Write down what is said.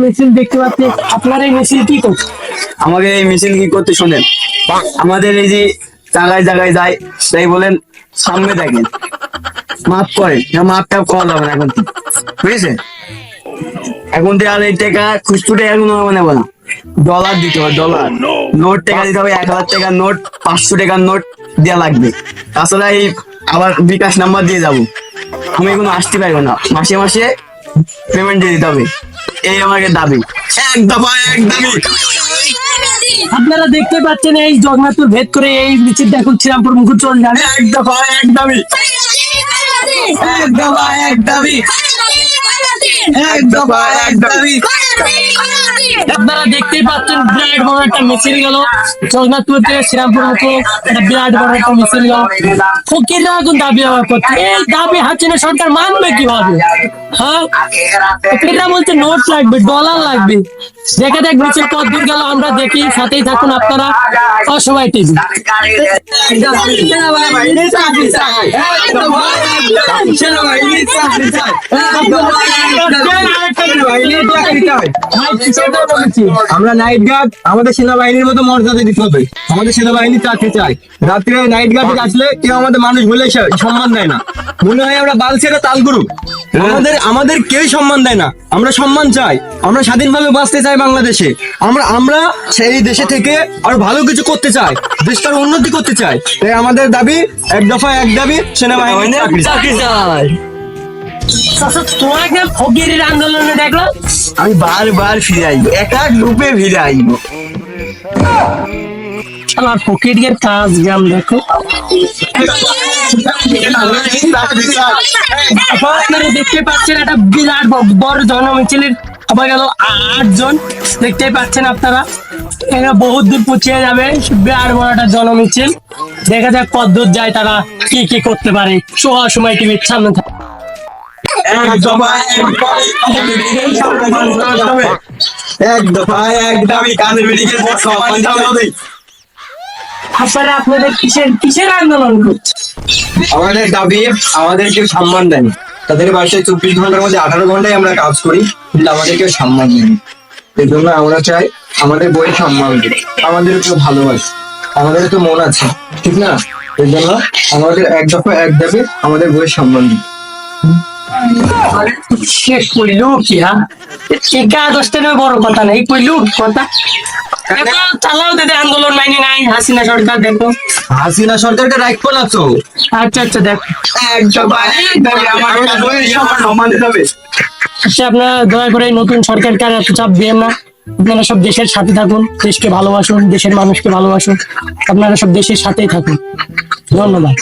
মিছিল দেখতে পাচ্ছি আপনার এই মিছিল কি করছে আমাকে এই মিছিল কি করতে শোনেন? আমাদের এই যে জায়গায় জায়গায় যায়, তাই বলেন, সামনে দেখেন। মাপ করে মাপটা কল হবে না এখন। বুঝেছেন? এখন এই টাকা খুচরো টাকা কোনো হবে না বলা। ডলার দিতে হবে ডলার নোট টাকা দিতে হবে এক হাজার টাকার নোট পাঁচশো টাকার নোট দেওয়া লাগবে। তাছাড়া এই আবার বিকাশ নাম্বার দিয়ে যাব। আমি কোনো আসতে পারব না। মাসে মাসে পেমেন্ট দিয়ে দিতে হবে। এই আমাকে দাবি। এক দফা এক দাবি। আপনারা দেখতে পাচ্ছেন এই জগন্নাথপুর ভেদ করে এই মিছিলটা এখন শ্রীরামপুর মুকুট চল এক দফা এক দাবি। এক দফা এক দাবি এক দফা এক দাবি আপনারা দেখতেই পাচ্ছেন বিরাট বড় একটা মিছিল গেল। জগন্নাথপুর থেকে শ্রীরামপুর মুখে একটা বিরাট বড় একটা মিছিল গেল। ফকিররা এখন দাবি করছে। এই দাবি হাসিনা সরকার মানবে কীভাবে? হ্যাঁ? ফকিররা বলছে নোট লাগবে ডলার লাগবে। দেখে দেখ মিছিল কত দূর গেল আমরা দেখি। সাথেই থাকুন আপনারা। অসবাই টিভি আমরা নাইট গার্ড আমাদের সেনাবাহিনীর মতো মর্যাদা দিতে হবে। আমাদের সেনাবাহিনী চাকরি চাই রাত্রে নাইট গার্ডে আসলে কেউ আমাদের মানুষ বলে সম্মান দেয় না। মনে হয় আমরা বাল ছেড়ে তাল গুরু আমাদের আমাদের কেউ সম্মান দেয় না। আমরা সম্মান চাই। আমরা স্বাধীনভাবে বাঁচতে চাই বাংলাদেশে। আমরা আমরা সেই দেশে থেকে আরও ভালো কিছু করতে চাই। দেশটার উন্নতি করতে চাই। তাই আমাদের দাবি এক দফা এক দাবি সেনাবাহিনী চাকরি চাই। তোমাকে ফকিরের আন্দোলনে দেখলাম আমি বারবার ফিরে গ্রুপে ফিরে আমার ফকিরের কাজ দেখো। দেখতে পাচ্ছেন একটা বিরাট বড় জনমিছিলের আবার গেল আটজন। দেখতে পাচ্ছেন আপনারা? এরা বহুত দূর পৌঁছে যাবে, বিরাট বড় একটা জনমিছিল। দেখা যাক কত দূর যায় তারা, কি কি করতে পারে। সময় টিভির সামনে থাকে এক দফা এক দাবি দফা এক দাবি কানের মেডিকেল সম্মান আপনারা আপনাদের কিসের কিসের আন্দোলন করছে? আমাদের দাবি আমাদের কেউ সম্মান দেয়নি। তাদের বাসায় চব্বিশ ঘণ্টার মধ্যে আঠারো ঘন্টায় আমরা কাজ করি কিন্তু আমাদের কেউ সম্মান দেয়নি। এই জন্য আমরা চাই আমাদের বইয়ের সম্মান দিন আমাদের কেউ ভালোবাসে আমাদের তো মন আছে ঠিক না? এই জন্য আমাদের এক দফা এক দাবি আমাদের বইয়ের সম্মান দিন কইলু কি হ্যাঁ? দশটা নয় বড় কথা নেই কইলু কথা? দেখো, চালাও দাদা আন্দোলন মাইনে নাই হাসিনা সরকার দেখো। হাসিনা সরকারকে রাখব না তো? আচ্ছা আচ্ছা দেখো। আচ্ছা আপনারা দয়া করে নতুন সরকারকে আর এত চাপ দিয়েন না। আপনারা সব দেশের সাথে থাকুন দেশকে ভালোবাসুন দেশের মানুষকে ভালোবাসুন। আপনারা সব দেশের সাথেই থাকুন। ধন্যবাদ।